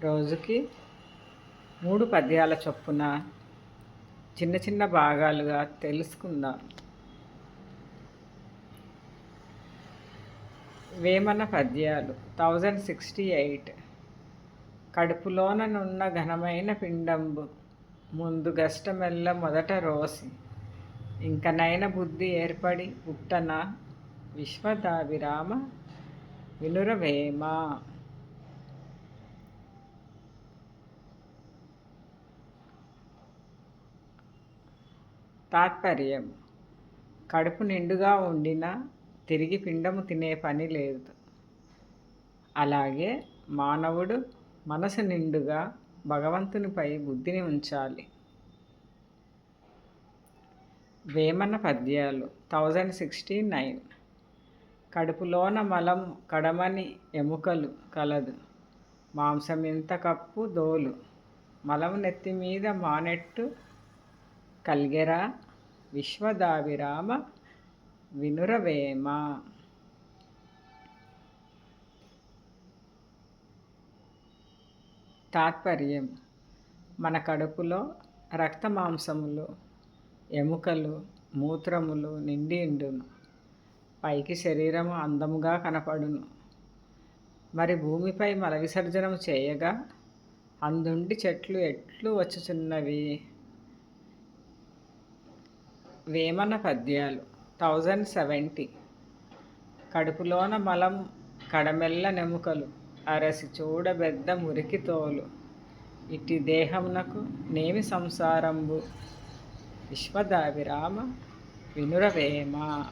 రోజుకి మూడు పద్యాల చొప్పున చిన్న చిన్న భాగాలుగా తెలుసుకుందాం. వేమన పద్యాలు థౌజండ్ సిక్స్టీ ఎయిట్. కడుపులోననున్న ఘనమైన పిండంబు ముందు గష్టమెల్ల మొదట రోసి. ఇంకనైన బుద్ధి ఏర్పడి పుట్టన విశ్వదావిరామ వినురవేమ. తాత్పర్యం. కడుపు నిండుగా ఉండినా తిరిగి పిండము తినే పని లేదు. అలాగే మానవుడు మనసు నిండుగా భగవంతునిపై బుద్ధిని ఉంచాలి. వేమన పద్యాలు థౌజండ్ సిక్స్టీ నైన్. కడుపులోన మలం కడమని ఎముకలు కలదు. మాంసం ఎంత కప్పు దోలు. మలము నెత్తి మీద మానెట్టు కల్గెరా విశ్వదావిరామ వినురవేమ. తాత్పర్యం మన కడుపులో రక్త మాంసములు ఎముకలు మూత్రములు నిండిండును పైకి శరీరము అందముగా కనపడును. మరి భూమిపై మల విసర్జనం చేయగా అందుండి చెట్లు ఎట్లు వచ్చుచున్నవి? వేమన పద్యాలు. Thousand seventy. కడుపులోన మలం కడమెల్ల నెముకలు. అరసి చూడబెద్ద మురికి తోలు. ఇట్టి దేహమునకు నేమి సంసారంబు? విశ్వదావిరామ వినురవేమ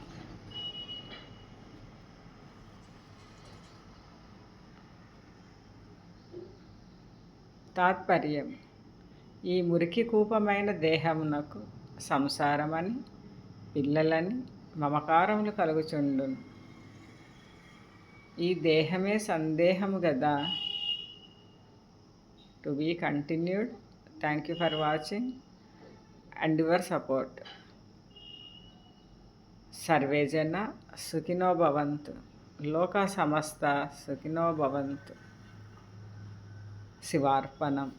తాత్పర్యం. ఈ మురికి కూపమైన దేహమునకు సంసారమని పిల్లలని మమకారములు కలుగుచుండును. ఈ దేహమే సందేహము కదా to be continued. Thank you for watching. And your support. Survey జన సుఖినో భవంతు. లోక సమస్త సుఖినో భవంతు. శివార్పణం.